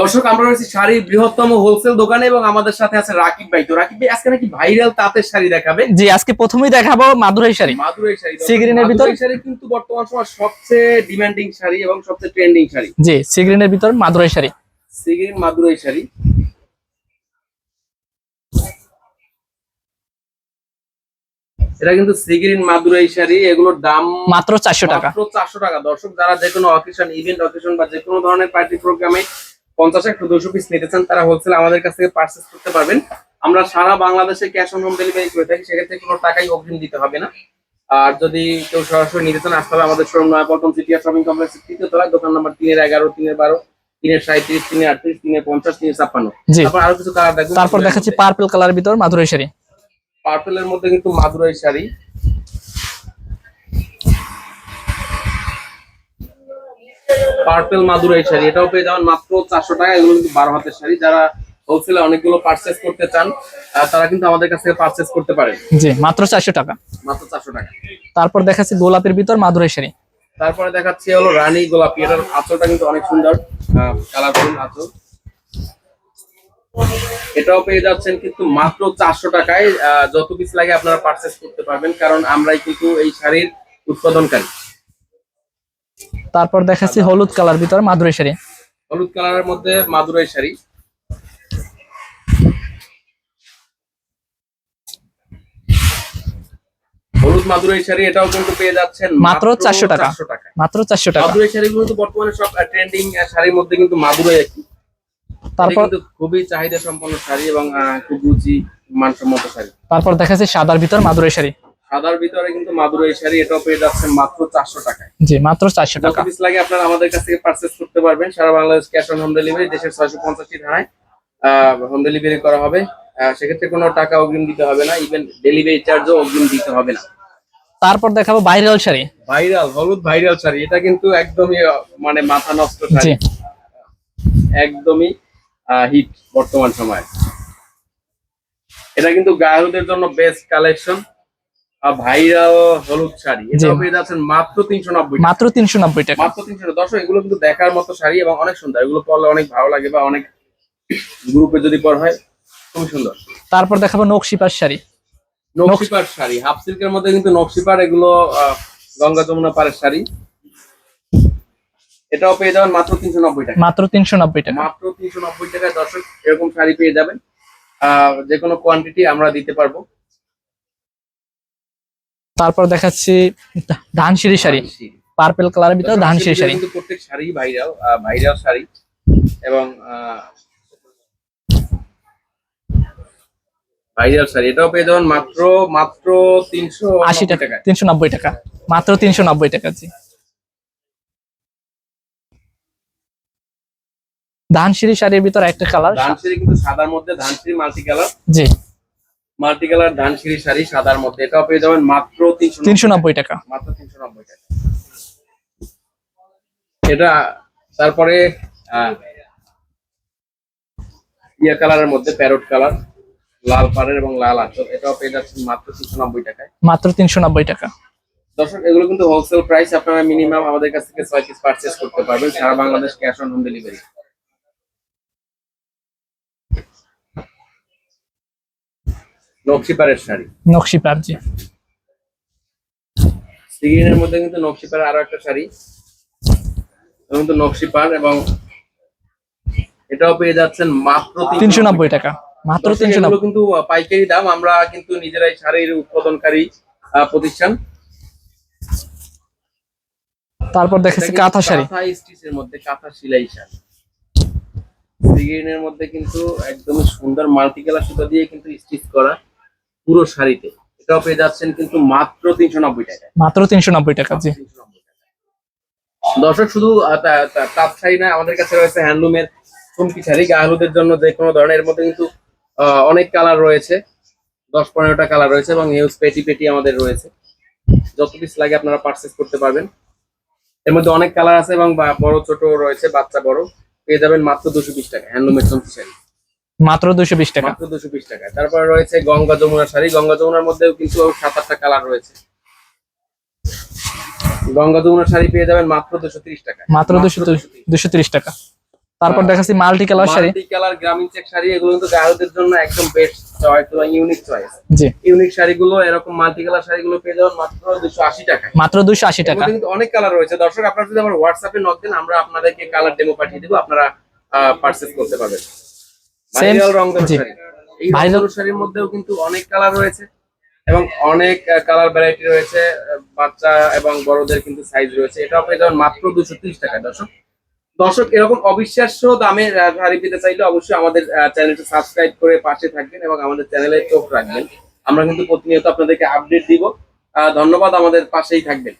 দর্শক আমরা রয়েছি শাড়ির বৃহত্তম হোলসেল দোকানে এবং আমাদের সাথে আছে রাকিব ভাই। তো রাকিব ভাই আজকে নাকি ভাইরাল তাঁতের শাড়ি দেখাবে জি আজকে প্রথমেই দেখাবো মাদুরাই শাড়ি। মাদুরাই শাড়ি দর্শক, সি গ্রিনের ভিতর? শাড়ি কিন্তু বর্তমান সময় সবচেয়ে ডিমান্ডিং শাড়ি এবং সবচেয়ে ট্রেন্ডিং শাড়ি। জি সিগ্রিনের ভিতর Madurai sari. Sea green Madurai sari. এটা কিন্তু সিগ্রিন মাদুরাই শাড়ি এগুলোর দাম মাত্র চারশো টাকা। মাত্র চারশো টাকা। দর্শক যারা যে কোনো অকেশন ইভেন্ট অকেশন বা যে কোনো ধরনের পার্টি প্রোগ্রামে পঞ্চাশ একশো দুশো পিস নিতে চান তারা হোলসেল আমাদের কাছ থেকে পার্চেস করতে পারবেন। আমরা সারা বাংলাদেশে ক্যাশ অন হোম ডেলিভারি করে থাকি সেক্ষেত্রে কোনো টাকাই অগ্রিম দিতে হবে না। আর যদি কেউ সরাসরি নিতে চান আসতে হবে আমাদের শোরুম নয়াপল্টন সিটি আর শপিং কমপ্লেক্সের তৃতীয় তলায় দোকান নাম্বার তিনের এগারো তিনের বারো তিনের সাঁত্রিশ তিনের আটত্রিশ তিনের পঞ্চাশ তিনের ছাপ্পান্ন। তারপর আরও কিছু কালার দেখব। তারপর দেখাচ্ছি পার্পল কালার ভিতর মাদুরাই শাড়ি। পার্পেলের মধ্যে কিন্তু মাদুরাই শাড়ি। পার্পেল মাদুরাই শাড়ি এটাও পেয়ে যাবেন মাত্র চারশো টাকা এগুলো কিন্তু বারো হাতের শাড়ি। যারা হোলসেলে অনেকগুলো পার্চেস করতে চান তারা কিন্তু আমাদের কাছ থেকে পার্চেস করতে পারেন। জি মাত্র চারশো টাকা। মাত্র চারশো টাকা। তারপর দেখাচ্ছি গোলাপের ভিতর মাদুরাই শাড়ি। তারপরে দেখাচ্ছি হলো রানী গোলাপি এটার আঁচলটা কিন্তু অনেক সুন্দর কালারফুল আঁচল। এটাও পেয়ে যাচ্ছেন কিন্তু মাত্র চারশো টাকায় যত পিস লাগে আপনারা পার্চেস করতে পারবেন কারণ আমরাই কিন্তু এই শাড়ির উৎপাদনকারী। তারপর দেখাচ্ছি হলুদ কালার ভিতর মাদুরাই শাড়ি। হলুদ কালারের মধ্যে মাদুরাই শাড়ি। হলুদ মাদুরাই শাড়ি এটাও কিন্তু পেয়ে যাচ্ছেন মাত্র 400 টাকা। 400 মাত্র চারশো টাকা। মাদুরাই শাড়িগুলো বর্তমানে সব ট্রেন্ডিং শাড়ির মধ্যে কিন্তু মাদুরাই একটি তারপর খুবই চাহিদা সম্পন্ন শাড়ি এবং খুব রুচি মানসম্মত শাড়ি। তারপর দেখাচ্ছি সাদার ভিতর মাদুরাই শাড়ি। সাদার ভিতরে কিন্তু মাদুরাই শাড়ি এটাও পেয়ে যাচ্ছেন মাত্র চারশো টাকায়। জি মাত্র চারশো টাকা। পিস লাগে আপনারা আমাদের কাছ থেকে পারচেস করতে পারবেন। সারা Bangladesh cash on home delivery দেশের ছয়শো পঞ্চাশটি থানায় হোম ডেলিভারি করা হবে। সেক্ষেত্রে কোনো টাকা অগ্রিম দিতে হবে না ইভেন ডেলিভারি চার্জও অগ্রিম দিতে হবে না। তারপর দেখাবো ভাইরাল শাড়ি। ভাইরাল হলুদ ভাইরাল শাড়ি এটা কিন্তু একদমই মানে মাথা নষ্ট শাড়ি। একদমই হিট বর্তমান সময়ে। এটা কিন্তু গায়কদের জন্য বেস্ট কালেকশন ভাইরাল হলুদ শাড়ি। এটা পেয়ে যাচ্ছেন মাত্র তিনশো নব্বই মাত্র তিনশো নব্বই টাকা। মাত্র তিনশো দর্শক এগুলো কিন্তু দেখার মতো শাড়ি এবং অনেক সুন্দর। এগুলো পরলে অনেক ভালো লাগে বা অনেক গ্রুপে যদি পর হয় খুবই সুন্দর। তারপর দেখাবো নকশিপার শাড়ি। নকশিপার শাড়ি। হাফ সিল্কের মধ্যে কিন্তু নকশিপার এগুলো আহ, গঙ্গা যমুনা পাড়ের শাড়ি। এটাও পেয়ে যাবেন মাত্র তিনশো নব্বই টাকা। মাত্র তিনশো নব্বই টাকা। মাত্র তিনশো নব্বই টাকায় দর্শক এরকম শাড়ি পেয়ে যাবেন। আহ, যে কোনো কোয়ান্টিটি আমরা দিতে পারব। তারপর দেখাচ্ছি ধানসিঁড়ি শাড়ি পার্পল কালারের ভিতর ধানসিঁড়ি শাড়ি। কিন্তু প্রত্যেক শাড়ি ভাইরাল ভাইরাল শাড়ি। এবং ভাইরাল শাড়ি। এটাও পেয়ে যাবেন মাত্র মাত্র তিনশো আশি টাকা তিনশো নব্বই টাকা। মাত্র তিনশো নব্বই টাকা জি। ধানসিঁড়ি শাড়ির ভিতর একটা কালার ধানসিঁড়ি কিন্তু সাদার মধ্যে ধানসিঁড়ি মাল্টি কালার জি। মাল্টি কালার ধানসিঁড়ি শাড়ি সাদার মধ্যে। এটাও পেয়ে যাবেন মাত্র তিনশো নব্বই টাকা। মাত্র তিনশো নব্বই টাকা। এটা তারপরে ইয়া কালারের মধ্যে প্যারট কালার লাল পাড়ের এবং লাল আঁচল। এটাও পেয়ে যাচ্ছেন মাত্র তিনশো নব্বই টাকায়। মাত্র তিনশো নব্বই টাকা। দর্শক এগুলো কিন্তু হোলসেল প্রাইস আপনারা মিনিমাম আমাদের কাছ থেকে ছয় পিস পারচেস করতে পারবেন। সারা Bangladesh cash on home delivery নকশিপাড়ের sari. নকশিপার জি। সিগ্রিনের মধ্যে কিন্তু নকশিপাড়ের আরও একটা শাড়ি। এটা কিন্তু নকশিপাড় এবং এটাও পেয়ে যাচ্ছেন মাত্র তিনশো নব্বই টাকা। মাত্র তিনশো নব্বই। কিন্তু পাইকারি দাম। আমরা কিন্তু নিজেরাই শাড়ির উৎপাদনকারী প্রতিষ্ঠান। তারপর দেখাচ্ছি এটা কাঁথা শাড়ি। কাঁথা স্টিচের মধ্যে কাঁথা সেলাই শাড়ি। সিগ্রিনের মধ্যে কিন্তু একদমই সুন্দর মাল্টি কালার সুতা দিয়ে কিন্তু স্টিচ করা। পুরো শাড়িতে। এটাও পেয়ে যাচ্ছেন কিন্তু মাত্র তিনশো নব্বই টাকা মাত্র তিনশো নব্বই টাকা জি। 390 টাকা। দর্শক শুধু আহ, তা- তা- শাড়ি না আমাদের কাছে রয়েছে হ্যান্ডলুমের চুমকি শাড়ি। গাহলুদের জন্য যে কোনো ধরনের এর মধ্যে কিন্তু অনেক কালার রয়েছে। দশ পনেরোটা কালার রয়েছে এবং হিউজ পেটি পেটি আমাদের রয়েছে। যত পিস লাগে আপনারা পারচেস করতে পারবেন। এর মধ্যে অনেক কালার আছে এবং বড় ছোট রয়েছে বাচ্চা বড়। পেয়ে যাবেন মাত্র দুশো বিশ টাকা হ্যান্ডলুমের চুমকি শাড়ি। মাত্র দুশো বিশ টাকা। মাত্র দুশো বিশ টাকা। তারপরে রয়েছে গঙ্গা যমুনা শাড়ি। গঙ্গা যমুনার মধ্যেও কিন্তু সাত আটটা কালার রয়েছে। গঙ্গা যমুনা শাড়ি পেয়ে যাবেন মাত্র দুশো ত্রিশ টাকা মাত্র দুশো দুশো তিরিশ টাকা। তারপর। দেখাচ্ছি multi colour sari. Multi colour গ্রামীণ চেক শাড়ি এগুলো কিন্তু গায়কদের জন্য একদম বেস্ট চয়েস ইউনিক চয়েস জি। ইউনিক শাড়িগুলো এরকম মাল্টি কালার শাড়িগুলো পেয়ে যাবেন মাত্র দুশো আশি টাকায়। মাত্র দুইশো আশি এর টাকা কিন্তু অনেক কালার রয়েছে। দর্শক আপনারা যদি আমার হোয়াটসঅ্যাপে নক দেন আমরা আপনাদেরকে কালার ডেমো পাঠিয়ে দিব। আপনারা পারচেজ করতে পারবেন। ভাইরাল রং শাড়ি এই শাড়ির মধ্যেও কিন্তু অনেক কালার রয়েছে এবং অনেক কালার ভ্যারাইটি রয়েছে বাচ্চা এবং বড়দের কিন্তু সাইজ রয়েছে। এটা যাবেন মাত্র দুশো ত্রিশ টাকা দর্শক। দর্শক এরকম অবিশ্বাস্য দামে শাড়ি পেতে চাইলে অবশ্যই আমাদের চ্যানেলটা সাবস্ক্রাইব করে পাশে থাকবেন এবং আমাদের চ্যানেলে চোখ রাখবেন। আমরা কিন্তু প্রতিনিয়ত আপনাদেরকে আপডেট দিব। ধন্যবাদ আমাদের পাশেই থাকবেন।